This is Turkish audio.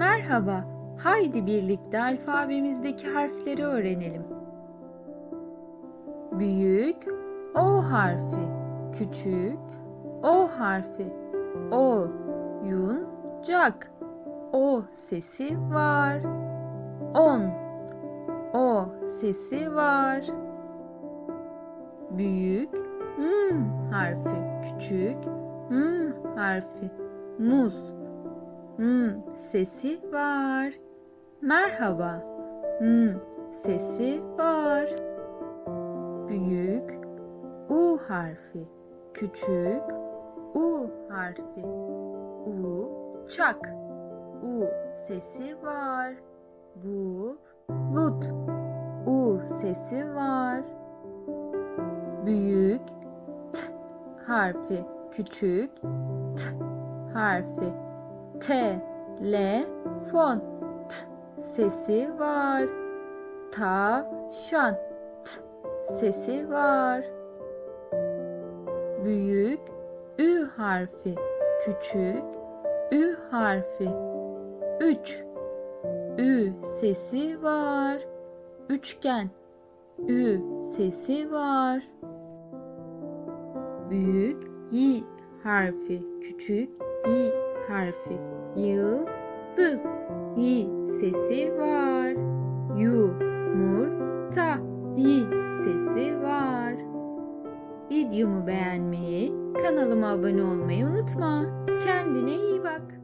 Merhaba, haydi birlikte alfabemizdeki harfleri öğrenelim. Büyük O harfi, küçük O harfi, O yuncak, O sesi var. On, O sesi var. Büyük M harfi, küçük M harfi, muz, M sesi var. Merhaba. M sesi var. Büyük U harfi. Küçük U harfi. U çak. U sesi var. Bu lut. U sesi var. Büyük T harfi. Küçük T harfi. Telefon T sesi var. Tavşan T sesi var. Büyük Ü harfi. Küçük Ü harfi. Üç Ü sesi var. Üçgen Ü sesi var. Büyük Y harfi. Küçük Y harfi. Yıldız Y sesi var. Yumurta Y sesi var. Videomu beğenmeyi, kanalıma abone olmayı unutma. Kendine iyi bak.